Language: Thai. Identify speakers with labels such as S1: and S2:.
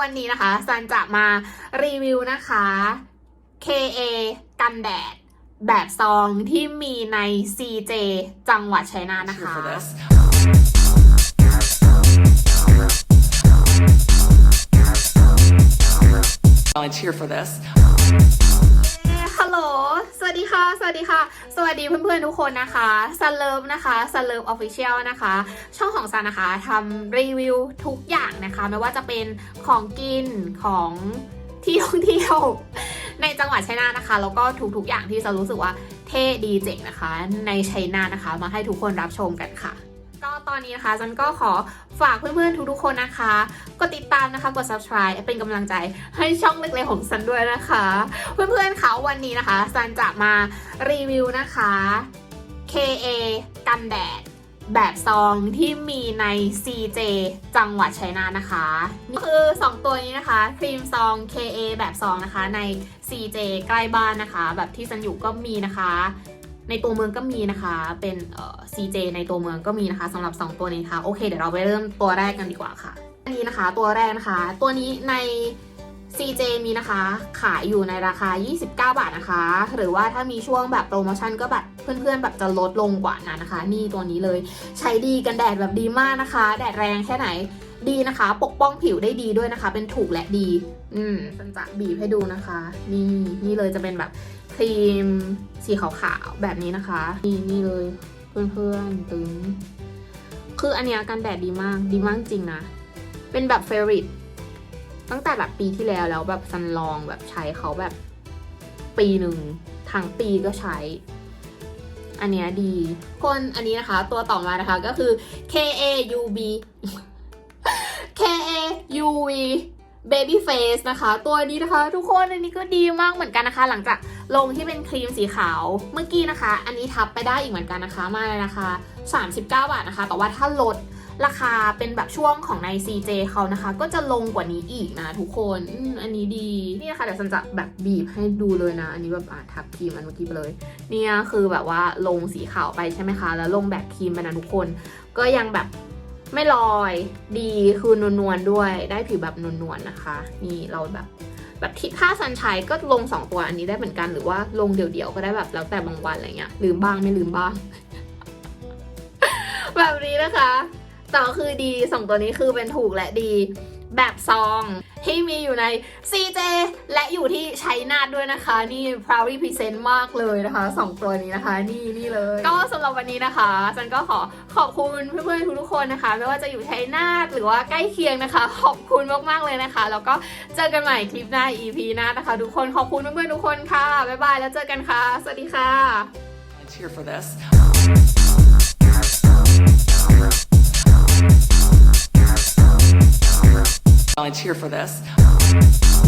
S1: วันนี้นะคะซันจะมารีวิวนะคะ KA กันแดด แบบซองที่มีใน CJ จังหวัดชัยนาทนะคะ
S2: Cheer for this.
S1: สวัสดีค่ะ สวัสดีค่ะ สวัสดีเพื่อนๆทุกคนนะคะซันเลิฟนะคะซันเลิฟออฟฟิเชียลนะคะ ช่องของซันนะคะทำรีวิวทุกอย่างนะคะ ไม่ว่าจะเป็นของกินของที่ท่องเที่ยวในจังหวัดชัยนาทนะคะ แล้วก็ทุกๆอย่างที่จะรู้สึกว่าเท่ดีเจ๋งนะคะ ในชัยนาทนะคะ มาให้ทุกคนรับชมกันค่ะ ตอนนี้นะคะซันก็ขอฝากเพื่อนๆทุกๆคนนะคะกดติดตามนะคะกด subscribe เป็นกำลังใจให้ช่องเล็กๆของซันด้วยนะคะ เพื่อนๆคะวันนี้นะคะซันจะมารีวิวนะคะ KA กันแดดแบบซองที่มีใน CJ จังหวัดชัยนาทนะคะนี่คือ 2 ตัวนี้นะคะ ครีมซอง KA แบบซองนะคะใน CJ ใกล้บ้านนะคะ แบบที่ซันอยู่ก็มีนะคะ ในตัวเมืองก็มีนะคะ เป็นเอ่อ CJ ในตัวเมืองก็มีนะคะสำหรับ 2 ตัวนี้ค่ะ โอเค เดี๋ยวเราไปเริ่มตัวแรกกันดีกว่าค่ะ อันนี้นะคะ ตัวแรกนะคะ ตัวนี้ใน CJ มีนะคะ ขายอยู่ในราคา 29 บาทนะคะ หรือว่าถ้ามีช่วงแบบโปรโมชั่นก็แบบเพื่อนๆ แบบจะลดลงกว่านั้นนะคะ นี่ตัวนี้เลย ใช้ดีกันแดดแบบดีมากนะคะ แดดแรงแค่ไหน ดีนะคะ ปกป้องผิวได้ดีด้วยนะคะ เป็นถูกและดี อืมฉันจะบีบให้ดูนะคะ นี่นี่เลยจะเป็นแบบครีมสีขาวๆแบบนี้นะคะ นี่นี่เลยเพื่อนๆตึงคืออันเนี้ยกันแดดดีมากดีมากจริงนะ เป็นแบบเฟร i ตตั้งแต่แบบปีที่แล้วแล้วแบบซันลองแบบใช้เขาแบบปีหนึ่งทั้งปีก็ใช้ อันเนี้ยดี คนอันนี้นะคะ ตัวต่อมานะคะก็คือ KAUB UV Baby Face นะคะ ตัวนี้นะคะ ทุกคนอันนี้ก็ดีมากเหมือนกันนะคะ หลังจากลงที่เป็นครีมสีขาวเมื่อกี้นะคะ อันนี้ทับไปได้อีกเหมือนกันนะคะมาเลยนะคะ39 บาทนะคะ แต่ว่าถ้าลดราคาเป็นแบบช่วงของใน CJ เขานะคะ ก็จะลงกว่านี้อีกนะทุกคนอมอันนี้ดีนี่นะคะเดี๋ยวฉันจะแบบบีบให้ดูเลยนะ อันนี้แบบอะทับครีมอันเมื่อกี้ไปเลย เนี่ยคือแบบว่าลงสีขาวไปใช่ไหมคะ แล้วลงแบบครีมไปนะทุกคน ก็ยังแบบ ไม่ลอยดีคือนวลๆด้วยได้ผิวแบบนวลๆนะคะ นี่เราแบบแบบที่ถ้าซันชัยก็ลง 2 ตัวอันนี้ได้เหมือนกันหรือว่าลงเดี่ยวๆก็ได้แบบแล้วแต่บางวันอะไรเงี้ยลืมบ้างไม่ลืมบ้าง แบบนี้นะคะแต่คือดีสองตัวนี้คือเป็นถูกและดี แบบซองที่มีอยู่ใน CJ และอยู่ที่ชัยนาทด้วยนะคะ นี่ proudly present มากเลยนะคะสองตัวนี้นะคะ นี่นี่เลย ก็สำหรับวันนี้นะคะฉันก็ขอขอบคุณเพื่อนๆทุกๆคนนะคะ ไม่ว่าจะอยู่ชัยนาทหรือว่าใกล้เคียงนะคะ ขอบคุณมากๆเลยนะคะ แล้วก็เจอกันใหม่คลิปหน้า EP หน้านะคะ ทุกคนขอบคุณเพื่อนๆทุกคนค่ะบ๊ายบายแล้วเจอกันค่ะ สวัสดีค่ะ
S2: Cheer for this. Volunteer for this.